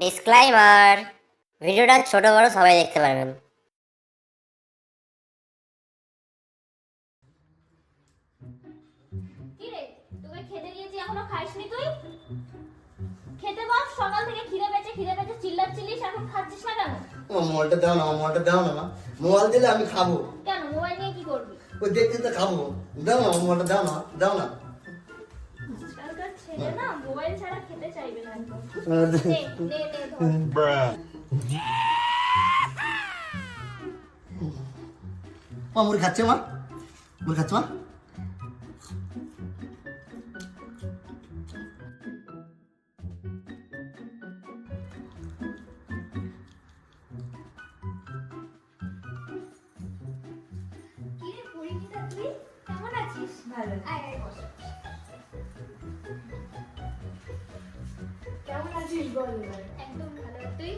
Disclaimer ভিডিওটা ছোট বড় সবাই দেখতে পারবেন। কি রে তোকে খেতে দিয়েছি এখনও খাইসনি তুই? খেতে বস সকাল থেকে খিদে পেয়েছে খিদে পেয়েছে চিল্লাচ্ছিলিস এখন খাচ্ছিস না কেন? ও মোবাইলটা দাও না মোবাইলটা দাও না মোবাইল দিলে আমি খাব। কেন মোবাইল নিয়ে কি করবি? ওই দেখতে তো খাব। দাও না মোবাইলটা দাও না দাও না। না মোবাইল ছাড়া খেতে চাইবে না একদম। আহ, নে নে নে ধর। মা মুড়ি খাচ্ছে মা? মুড়ি খাচ্ছে মা? কি রে পরিণীতা তুই? কেমন আছিস? ভালো। আয় আয় বস। কেমন আছিস বল একদম ভালো। তুই?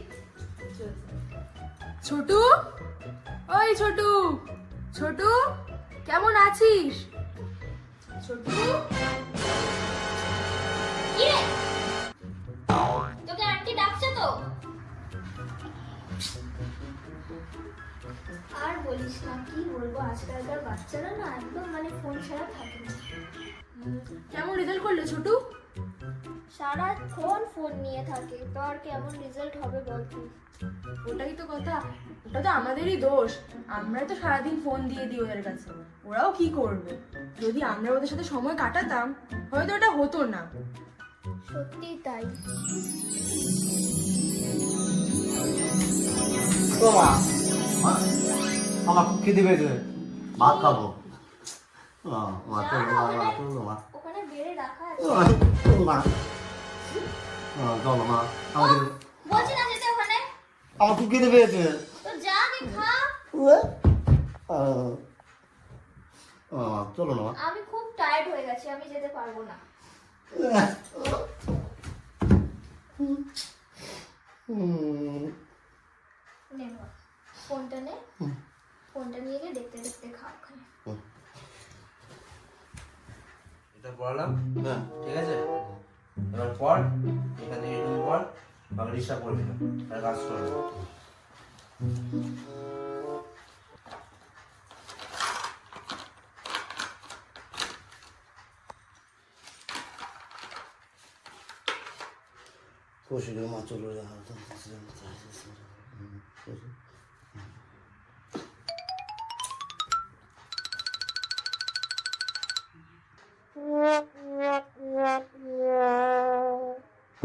ছোটু? ওই ছোটু। ছোটু কেমন আছিস? ছোটু? কি তোকে আন্টি ডাকছে তো। আর বলিস না কি বলব? আজকালকার বাচ্চারা না একদম মানে ফোন ছাড়া থাকে না। কেমন রেজাল্ট করল ছোটু? সারাক্ষণ ফোন নিয়ে থাকে। তো আর কেমন রেজাল্ট হবে বল তুই? ওটাই তো কথা। ওটা তো আমাদেরই দোষ। আমরা তো সারাদিন ফোন দিয়ে দিই ওদের কাছে। ওরাও কি করবে? যদি আমরা ওদের সাথে সময় কাটাতাম হয়তো ওটা হতো না। সত্যি তাই। আমার খিদে পেয়েছে। ভাত খাব। ওখানে বেড়ে রাখা আছে। ও, চলো মা বলছি না যেতে ওখানে? আমার খুব খিদে পেয়েছে। তো যা আগে খা। ও, ও, ও, চলো না আমি খুব টায়ার্ড হয়ে গেছি আমি যেতে পারব না। হুম, ফোনটা নে। ফোনটা নিয়ে গিয়ে দেখতে দেখতে খা ওখানে। এটা পড়ালাম? হ্যাঁ। ঠিক আছে? এবার পড় এখানে এরকম পড় আমি ডিস্টার্ব করবি না আর কাজ করবি কৌশিকের মা চলো রে, ও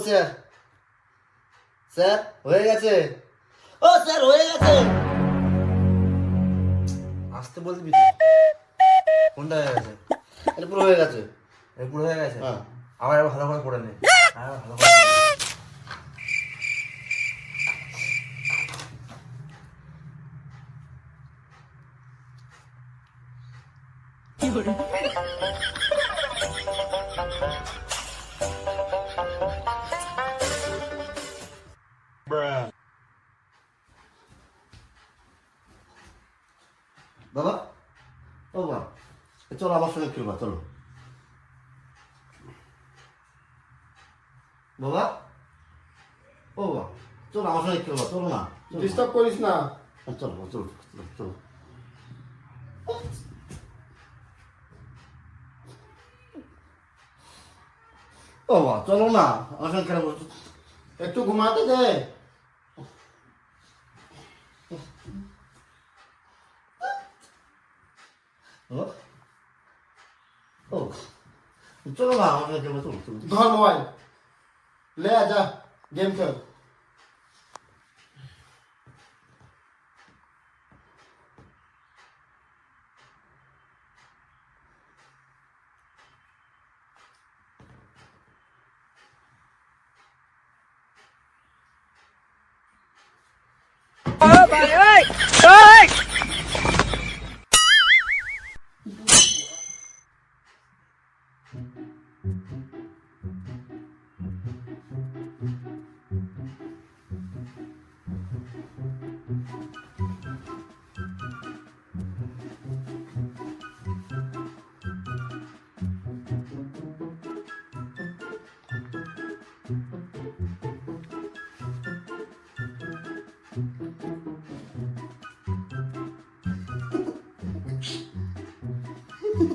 স্যার। স্যার হয়ে গেছে। ও স্যার হয়ে গেছে। আসতে বলবি তো। কোনটা হয়ে গেছে? এটা পুরো হয়ে গেছে। পুরো হয়ে গেছে। হ্যাঁ। একবার ভালো করে পড়ে নে। আবার ভালো করে পড়ে বাবা? ও বাবা এ চলো আমার সঙ্গে খেলবা চলো। বাবা? ও বাবা চলো আমার সঙ্গে খেলবা চলো না চলো। ডিস্টার্ব করিস না। চলো বাবা, চলো চলো। ও বা চলো না আমার কেন খেলা একটু ঘুমাতে দে। ও চলো না Ha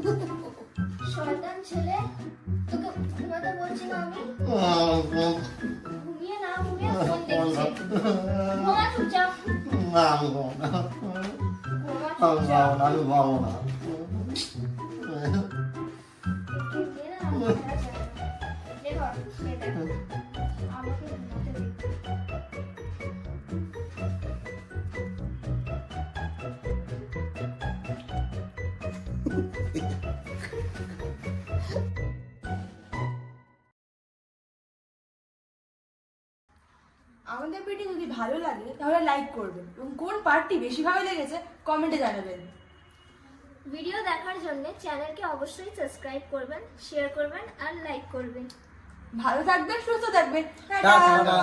ha ha. 꼴라 뭐가 좋죠? 망고나 망고나 망고나 내가 내가 아무것도 못해 আমাদের ভিডিও যদি ভালো লাগে তাহলে লাইক করবেন এবং কোন পার্টটি বেশি ভালো লেগেছে কমেন্টে জানাবেন। ভিডিও দেখার জন্য চ্যানেলকে অবশ্যই সাবস্ক্রাইব করবেন শেয়ার করবেন আর লাইক করবেন। ভালো থাকবেন সুস্থ থাকবেন। টাটা। টাটা।